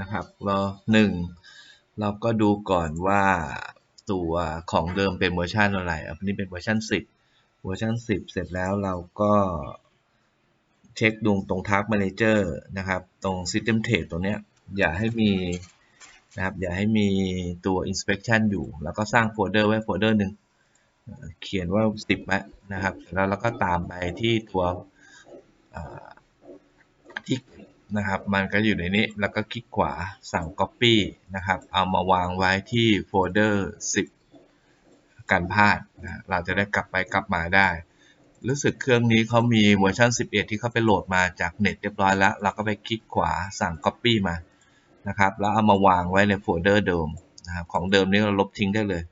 นะครับเราหนึ่งเราก็ดูก่อนว่าตัวของเดิมเป็นเวอร์ชันอะไรอันนี้เป็นเวอร์ชัน10 เวอร์ชัน10 เสร็จแล้วเราก็เช็คดูตรง Task Manager นะครับ ตรง System Trait ตรงเนี้ยอย่าให้มีนะครับอย่าให้มีตัว inspection อยู่ แล้วก็สร้างโฟลเดอร์ไว้โฟลเดอร์หนึ่งเขียนว่า 10ไว้นะครับ แล้วเราก็ตามไปที่ตัวที่ นะครับ มันก็อยู่ในนี้ แล้วก็คลิกขวาสั่ง Copy นะครับ เอามาวางไว้ที่โฟลเดอร์ 10กันพลาดนะเราจะได้กลับไปกลับมาได้ รู้สึกเครื่องนี้เขามีเวอร์ชัน11 ที่เขาไปโหลดมาจากเน็ตเรียบร้อยแล้ว เราก็ไปคลิกขวาสั่ง Copy มา นะครับ แล้วเอามาวางไว้ในโฟลเดอร์เดิมนะครับ ของเดิมนี้เราลบทิ้งได้เลย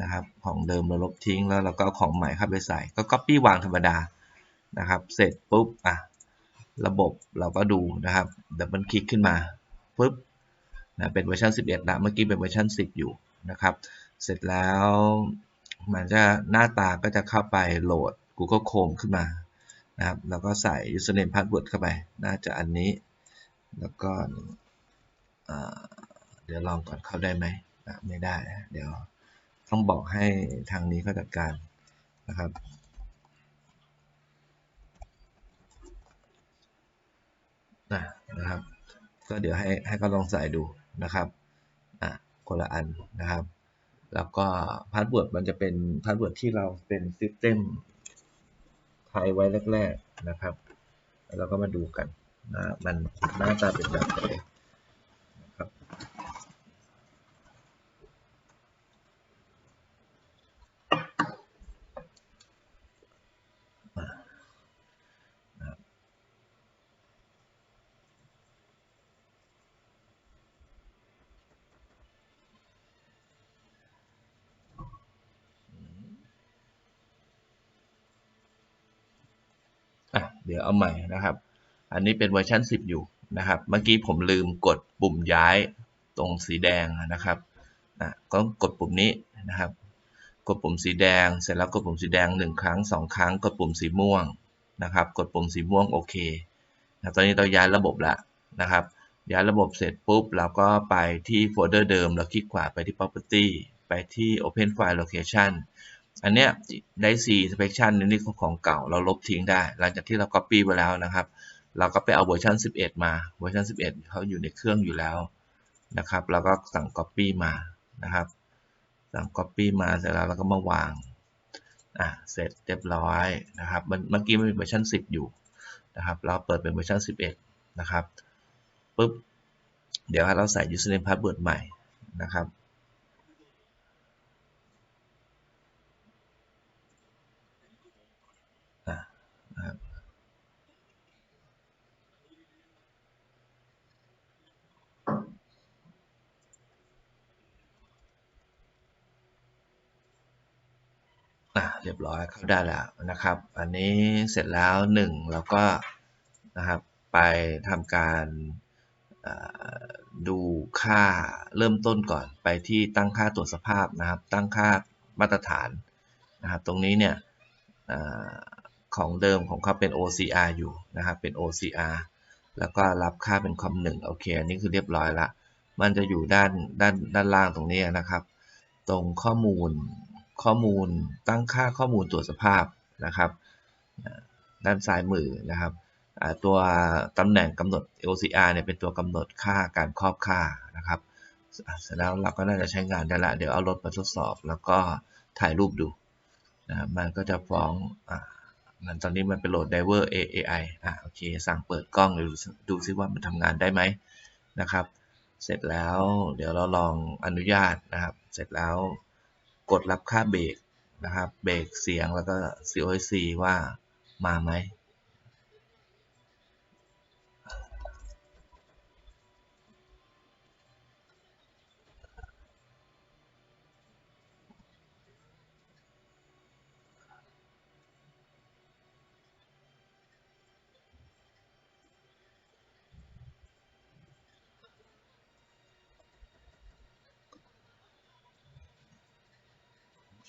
นะครับ ของเดิมเราลบทิ้งแล้วเราก็เอาของใหม่เข้าไปใส่ ก็ Copy วางธรรมดา นะครับ เสร็จปุ๊บ อะ ระบบเราก็ดูนะครับดับเบิลคลิกขึ้นมาปุ๊บนะเป็นเวอร์ชัน11แล้วเมื่อกี้เป็นเวอร์ชัน10 อยู่นะครับ เสร็จแล้วมันจะหน้าตาก็จะเข้าไปโหลด Google Chrome ขึ้นมานะครับแล้วก็ใส่ username password เข้าไป น่าจะอันนี้ แล้วก็เดี๋ยวลองก่อนเข้าได้ไหมไม่ได้ เดี๋ยวต้องบอกให้ทางนี้เขาจัดการนะครับ นะนะครับ ก็เดี๋ยวให้ให้เขาลองใส่ดูนะครับอะคนละอันนะครับ แล้วก็พาสเวิร์ดมันจะเป็นพาสเวิร์ดที่เราเป็นซิสเต็มไทยไว้แรก ๆนะครับ แล้วก็มาดูกันนะมันหน้าตาเป็นแบบไหน เดี๋ยวเอาใหม่นะครับ อันนี้เป็นเวอร์ชัน10 อยู่นะครับ เมื่อกี้ผมลืมกดปุ่มย้ายตรงสีแดงนะครับอะก็กดปุ่มนี้นะครับ กดปุ่มสีแดง เสร็จแล้วกดปุ่มสีแดง 1 ครั้ง 2 ครั้ง กดปุ่มสีม่วงนะครับ กดปุ่มสีม่วงโอเคนะตอนนี้เราย้ายระบบแล้วนะครับ ย้ายระบบเสร็จปุ๊บเราก็ไปที่โฟลเดอร์เดิม เราคลิกขวาไปที่ property ไปที่ open file location อันเนี้ยได้ C inspection นี่ของเก่าเราลบทิ้งได้ หลังจากที่เรา copy ไปแล้วนะครับ เราก็ไปเอาเวอร์ชัน11 มาเวอร์ชัน11เขาอยู่ในเครื่องอยู่แล้วนะครับเราก็สั่ง copy มานะครับ สั่ง copy มาเสร็จแล้วเราก็มาวางอะเสร็จเรียบร้อยนะครับเมื่อกี้มันมีเวอร์ชัน10 อยู่นะครับ เราเปิดเป็นเวอร์ชัน11 นะครับปุ๊บเดี๋ยวเราใส่ username password ใหม่นะครับ เรียบร้อยเข้าได้แล้วนะครับ อันนี้เสร็จแล้ว1เราก็นะครับไปทำการดูค่าเริ่มต้นก่อนไปที่ตั้งค่าตรวจสภาพนะครับ ตั้งค่ามาตรฐานนะครับ ตรงนี้เนี่ยอของเดิมของเขาเป็น OCR อยู่นะครับ เป็น OCR แล้วก็รับค่าเป็นคอมหนึ่งโอเคอันนี้คือเรียบร้อยละ มันจะอยู่ด้านด้านด้านล่างตรงนี้นะครับ ตรงข้อมูล ข้อมูลตั้งค่าข้อมูลตรวจสภาพนะครับด้านซ้ายมือนะครับตัวตำแหน่งกำหนด OCR เนี่ยเป็นตัวกำหนดค่าการครอบค่านะครับเสร็จแล้วเราก็น่าจะใช้งานได้ละเดี๋ยวเอารถมาทดสอบ แล้วก็ถ่ายรูปดูนะมันก็จะฟ้องอ่ามันตอนนี้มันเป็นโหลด Diver AI อะโอเค สั่งเปิดกล้องดูดูซิว่ามันทำงานได้ไหมนะครับ เสร็จแล้วเดี๋ยวเราลองอนุญาตนะครับ เสร็จแล้ว กดรับค่าเบรกนะครับ เบรกเสียงแล้วก็ COC ว่ามาไหม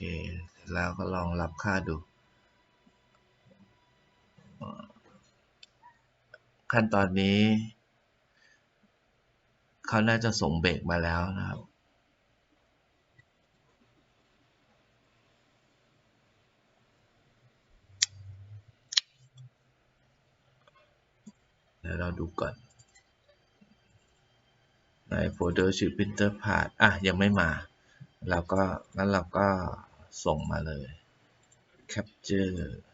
เคเสร็จแล้วก็ลองรับค่าดู ขั้นตอนนี้เขาน่าจะส่งเบรกมาแล้วนะครับเดี๋ยวเราดูก่อน ในโฟลเดอร์ชื่อ printer part อะ ยังไม่มา เราก็งั้นเราก็ ส่งมาเลย capture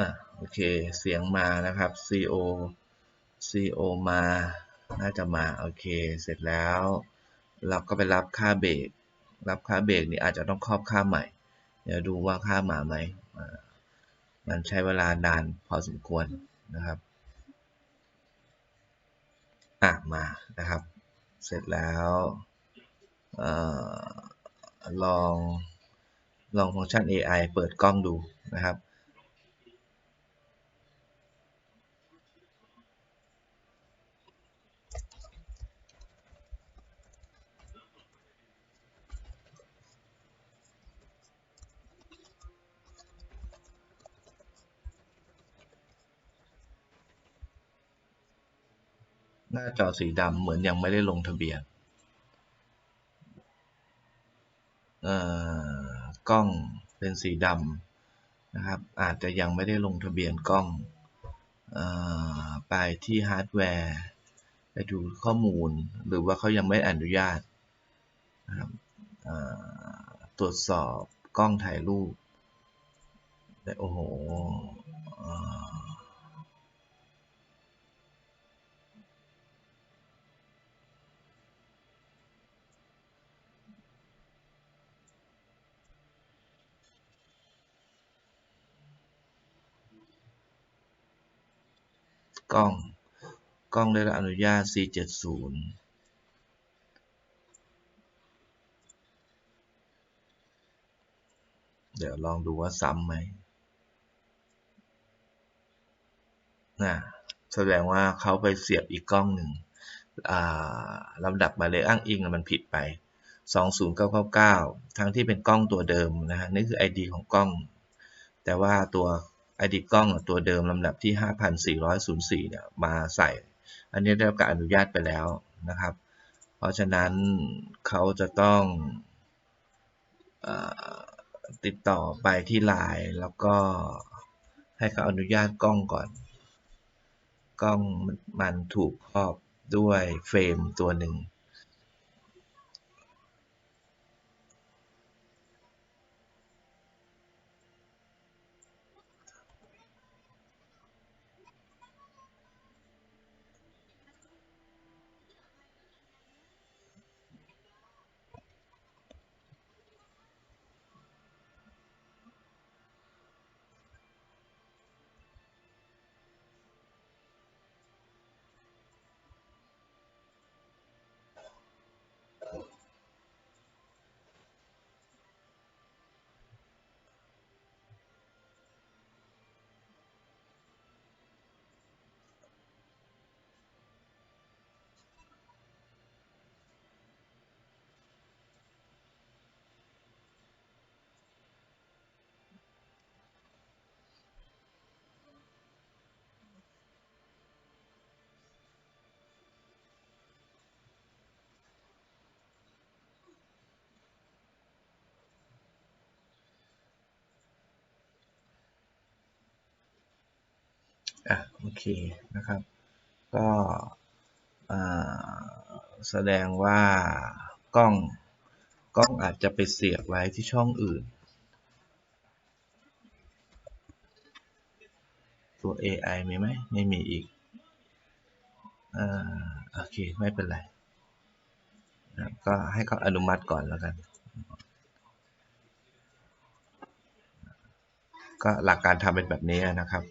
อะโอเค เสียงมานะครับ CO CO มา น่าจะมา โอเค เสร็จแล้ว เราก็ไปรับค่าเบรก รับค่าเบรกนี่อาจจะต้องครอบค่าใหม่ เดี๋ยวดูว่าค่ามาไหม มันใช้เวลานานพอสมควรนะครับ อะมา นะครับ เสร็จแล้วอลอง ลองฟังก์ชัน AI เปิดกล้องดูนะครับ หน้าจอสีดำเหมือนยังไม่ได้ลงทะเบียนเอ่อกล้องเป็นสีดำนะครับ อาจจะยังไม่ได้ลงทะเบียนกล้องเอ่อไปที่ฮาร์ดแวร์ไปดูข้อมูลหรือว่าเขายังไม่อนุญาตนะครับเอ่อตรวจสอบกล้องถ่ายรูปแต่โอ้โห กล้อง กล้องได้รับอนุญาต C70 เดี๋ยวลองดูว่าซ้ำไหมนะแสดงว่าเขาไปเสียบอีกกล้องหนึ่งลำดับหมายเลขอ้างอิงมันผิดไป 20999 ทั้งที่เป็นกล้องตัวเดิมนะฮะนี่คือ ID ของกล้อง แต่ว่าตัว ID กล้องตัวเดิมลำดับที่ 5404 เนี่ยมาใส่ อันนี้ได้รับการอนุญาตไปแล้วนะครับ เพราะฉะนั้นเขาจะต้องอติดต่อไปที่ไลน์แล้วก็ให้เขาอนุญาตกล้องก่อน กล้องมันถูกครอบด้วยเฟรมตัวหนึ่ง อะโอเคนะครับ ก็แสดงว่ากล้องกล้องอาจจะไปเสียบไว้ที่ช่องอื่น ตัว AI มีไหมไม่มีอีกอ่าโอเค ไม่เป็นไรก็ให้เขาอนุมัติก่อนแล้วกัน ก็หลักการทำเป็นแบบนี้นะครับ